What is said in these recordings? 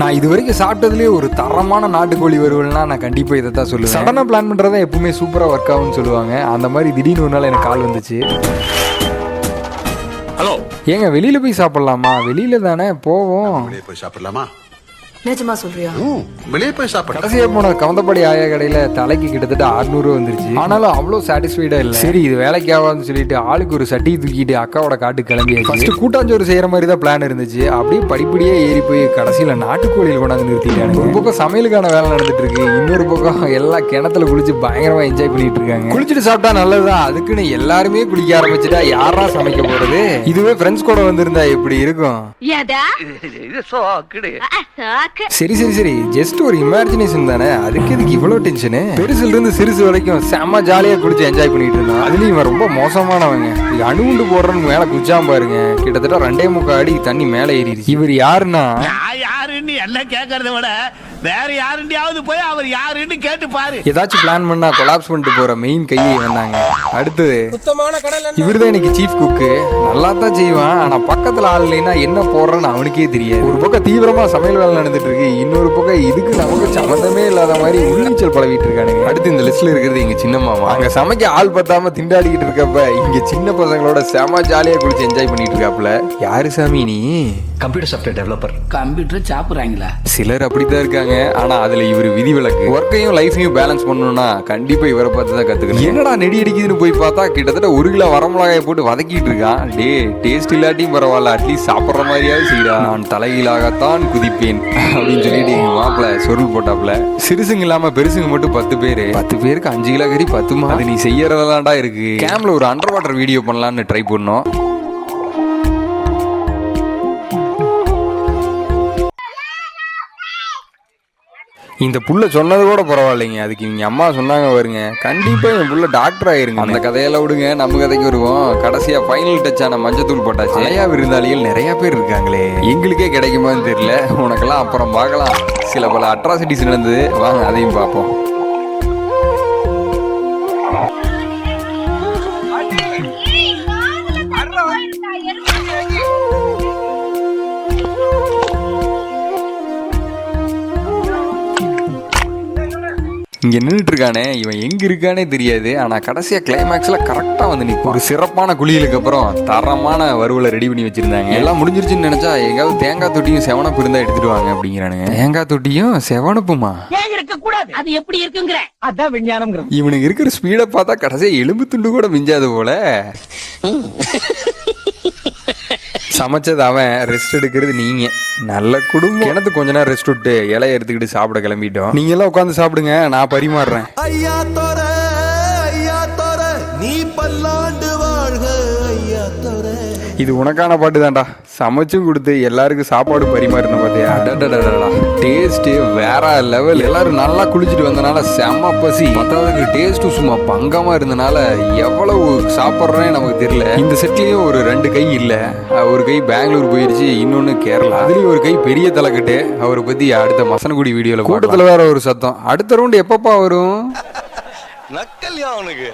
நான் இது வரைக்கும் சாப்பிட்டதுலேயே ஒரு தரமான நாட்டுக்கோழி வறுவல்னா நான் கண்டிப்பாக இதை தான் சொல்லுவேன். சடனாக பிளான் பண்ணுறதா எப்பவுமே சூப்பராக ஒர்க் ஆகும்னு சொல்லுவாங்க. அந்த மாதிரி திடீர்னு ஒரு நாள் எனக்கு கால் வந்துச்சு. ஹலோ ஏங்க வெளியில் போய் சாப்பிட்லாமா? வெளியில தானே போவோம். போய் சாப்பிடலாமா? நிஜமா சொல்றியா? வெளியே போய் சாப்பிடலாம் கடைசியாக போன கவுந்தப்பாடி ஆயா கடையில் தலைக்கு கிட்டத்தட்ட 600 வந்துருச்சு. ஆனாலும் அவ்வளோ சாட்டிஸ்ஃபைடாக இல்லை. சரி இது வேலைக்கு ஆகாதுன்னு சொல்லிட்டு ஆளுக்கு ஒரு சட்டியை தூக்கிட்டு அக்காவோட காட்டு கிளம்பியாச்சு. ஃபர்ஸ்ட் கூட்டாஞ்சோறு செய்யற மாதிரி தான் பிளான் இருந்துச்சு. அப்படியே படிப்படியே ஏறி போய் கடைசியில் நாட்டுக்கோழியில் கொண்டாந்து நிறுத்திட்டாங்க ஒரு பக்கம் சமையலுக்கான வேலை நடந்துட்டு இருக்கு. இன்னொரு பக்கம் எல்லாம் கிணத்துல குளிச்சு பயங்கரமா என்ஜாய் பண்ணிட்டு இருக்காங்க. குளிச்சுட்டு சாப்பிட்டா நல்லதுதான். அதுக்குன்னு எல்லாருமே குளிக்க ஆரம்பிச்சுட்டா யாரா சமைக்க போறது? இதுவே ஃப்ரெண்ட்ஸ் கூட வந்திருந்தா எப்படி இருக்கும்? சரி சரி சரி. ஜஸ்ட் ஒரு இமேஜினேஷன் தானே. அதுக்கு எதுக்கு இவ்வளோ டென்ஷனு பெருசுல இருந்து சிறுசு வரைக்கும் செம்ம ஜாலியா குளிச்சு என்ஜாய் பண்ணிட்டு இருந்தான். அதுலயும் இவன் ரொம்ப மோசமானவங்க. இது அணுகுண்டு போடுறன்னு மேல குச்சாம பாருங்க. கிட்டத்தட்ட ரெண்டே முக்கா அடி தண்ணி மேல ஏறிடுச்சு. இவர் யாருன்னா? யாருன்னு எல்லாம் கேட்கறத விட வேற யாருண்டியாவது போய் அவர் யாருன்னு கேட்டு பாரு. ஏதாச்சும் பிளான் பண்ணா கொலாப்ஸ் பண்ணிட்டு போற மெயின் கையை வந்தாங்க அடுத்தது இவர்தான் இன்னைக்கு சீஃப் குக்கு நல்லா தான் செய்வான் ஆனா பக்கத்துல ஆள் இல்லைன்னா என்ன போடுறன்னு அவனுக்கே தெரியாது. ஒரு பக்கம் தீவிரமா சமையல் வேலை நடந்துட்டு இருக்கு இன்னொரு பக்கம் இதுக்கு நமக்கு சம்மந்தமே இல்லாத மாதிரி உள்நீச்சல் பழகிட்டு இருக்கானுங்க. அடுத்து இந்த லிஸ்ட்ல இருக்கிறது எங்க சின்ன மாமா. அங்க சமைக்க ஆள் பத்தாம திண்டாடிக்கிட்டு இருக்கப்ப இங்க சின்ன பசங்களோட செம ஜாலியா குளிச்சு என்ஜாய் பண்ணிட்டு இருக்காப்ல யாரு சாமி நீ? கம்ப்யூட்டர் சாஃப்ட்வேர் டெவலப்பர் கம்ப்யூட்டர் சாப்பிடுறாங்களா. சிலர் அப்படித்தான் இருக்காங்க. ஆனா அதுல இவர் விதிவிலக்கு. ஒர்க்கையும் லைஃபையும் பேலன்ஸ் பண்ணணும்னா கண்டிப்பா இவரை பார்த்து தான் கத்துக்கணும். என்னடா நெடி அடிக்குதுன்னு போய் பார்த்தா கிட்டத்தட்ட ஒரு கிலோ வரமிளகாயை போட்டு வதக்கிட்டு இருக்கான். டே டேஸ்ட் இல்லாட்டியும் பரவாயில்ல. அட்லீஸ்ட் சாப்பிட்ற மாதிரியாவது செய்டா. நான் தலைகீழாகத்தான் குதிப்பேன் அப்படின்னு சொல்லிட்டு எங்க மாப்பிள்ள சொருள் போட்டாப்ல சிறுசுங்க இல்லாம பெருசுங்க மட்டும் பத்து பேரு. பத்து பேருக்கு அஞ்சு கிலோ கறி பத்துமா? அது நீ செய்யறதாண்டா இருக்கு. கேம்ல ஒரு அண்டர் வாட்டர் வீடியோ பண்ணலாம்னு ட்ரை பண்ணோம். இந்த புள்ள சொன்னது கூட பரவாயில்லைங்க. அதுக்கு இவங்க அம்மா சொன்னாங்க வருங்க கண்டிப்பா என் புள்ள டாக்டர் ஆயிருங்க. அந்த கதையெல்லாம் விடுங்க. நம்ம கதைக்கு வருவோம். கடைசியா ஃபைனல் டச் ஆன மஞ்சத்தூள் போட்டாச்சு. நிறைய விருந்தாளிகள் நிறைய பேர் இருக்காங்களே. எங்களுக்கே கிடைக்குமான்னு தெரியல. உனக்கெல்லாம் அப்புறம் பார்க்கலாம். சில பல அட்ராசிட்டிஸ் நடந்தது. வாங்க அதையும் பார்ப்போம். இங்க நின்றுட்டு இருக்கானே இவன் எங்க இருக்கானே தெரியாது. ஆனா கடைசியா கிளைமேக்ஸ்ல கரெக்டா வந்து நிற்கும் ஒரு சிறப்பான குளியலுக்கு அப்புறம் தரமான வறுவலை ரெடி பண்ணி வச்சிருந்தாங்க. எல்லாம் முடிஞ்சிருச்சுன்னு நினைச்சா எங்காவது தேங்காய் தொட்டியும் செவனப்பு இருந்தா எடுத்துட்டு வாங்க அப்படிங்கிறானுங்க. தேங்காய் தொட்டியும் செவனப்புமா அது எப்படி இருக்குங்கிற. அதான் விஞ்ஞானம் இவனுக்கு இருக்கிற ஸ்பீடை பார்த்தா கடைசியா எலும்பு துண்டு கூட மிஞ்சாது போல. சமைச்சது அவன் ரெஸ்ட் எடுக்கிறது நீங்க. நல்ல குடும்பம். எனக்கு கொஞ்ச நேரம் ரெஸ்ட் விட்டு இலைய எடுத்துக்கிட்டு சாப்பிட கிளம்பிட்டோம். நீங்க எல்லாம் உட்காந்து சாப்பிடுங்க நான் பரிமாறுறேன். ஐயா இது உனக்கான பாட்டு தான்டா. சமைச்சும் கொடுத்து எல்லாருக்கும் சாப்பாடு பரிமாறின பார்த்தியா அடடடடடா டேஸ்ட் வேற லெவல் எல்லாரும் நல்லா குளிச்சுட்டு வந்தனால செம்ம பசி மற்றதுக்கு டேஸ்ட்டும் சும்மா பங்கமா இருந்தனால எவ்வளவு சாப்பிட்றேன்னு நமக்கு தெரியல. இந்த செட்லயும் ஒரு ரெண்டு கை இல்ல. ஒரு கை பெங்களூர் போயிருச்சு இன்னொன்னு கேரளா. அதுலயும் ஒரு கை பெரிய தலைக்கட்டு. அவரை பத்தி அடுத்த மசனகுடி வீடியோல கூட்டத்துல வேற ஒரு சத்தம். அடுத்த ரவுண்ட் எப்பப்பா வரும்? நக்கல்யா அவனுக்கு.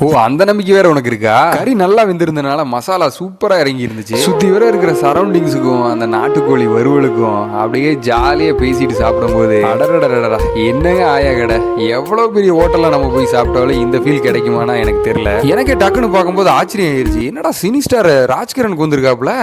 ஓ அந்த நம்பிக்கை வேற உனக்கு இருக்கா? கறி நல்லா வெந்திருந்தனால மசாலா சூப்பரா இறங்கி இருந்துச்சு சுத்தி வர இருக்கிற சரௌண்டிங்ஸுக்கும் அந்த நாட்டுக்கோழி வறுவலுக்கும் அப்படியே ஜாலியா பேசிட்டு சாப்பிடும்போது அடடடடடா என்னங்க ஆயா கடை? எவ்வளவு பெரிய ஹோட்டல்ல நம்ம போய் சாப்பிட்டாலும் இந்த ஃபீல் கிடைக்குமானா எனக்கு தெரியல. எனக்கே டக்குன்னு பார்க்கும்போது ஆச்சரியம் ஆயிருச்சு. என்னடா சினி ஸ்டார் ராஜ்கிரனுக்கு வந்திருக்காப்ல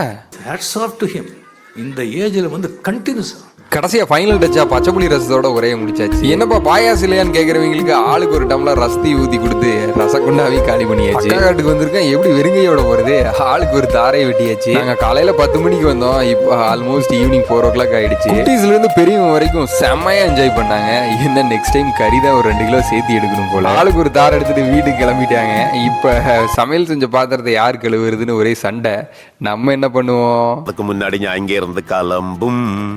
ஹேட்ஸ் ஆஃப் டு ஹிம் இந்த ஏஜ்ல வந்து கண்டினியூஸ் கடைசியா ஃபைனல் டச்சா பச்சைப்புளி ரசத்தோட உரைய முடிச்சாச்சு. என்னப்பா பாயாசம் இல்லையான்னு கேக்குறவங்களுக்கு ஆளுக்கு ஒரு டம்ளர் ரசத்தி ஊத்தி கொடுத்து ரசகுண்டாவே காலி பண்ணியாச்சு. காட்டுக்கு வந்திருக்கேன் எப்படி வெறுங்கையோட போறது? ஆளுக்கு ஒரு தாரை வெட்டியாச்சு. நாங்க காலையில பத்து மணிக்கு வந்தோம் இப்போ almost evening four o'clock ஆயிடுச்சு. குட்டீஸ்ல இருந்து பெரியவங்க வரைக்கும் செம்மையா என்ஜாய் பண்ணாங்க. என்ன நெக்ஸ்ட் டைம் கறி தான் ஒரு ரெண்டு கிலோ சேர்த்து எடுக்கணும் போல. ஆளுக்கு ஒரு தாரை எடுத்துட்டு வீட்டுக்கு கிளம்பிட்டாங்க. இப்ப சமையல் செஞ்ச பாத்திரத்தை யார் கழுவுறதுன்னு ஒரே சண்டை. நம்ம என்ன பண்ணுவோம்? அதுக்கு முன்னாடி நான் இங்க இருந்து கிளம்பும்.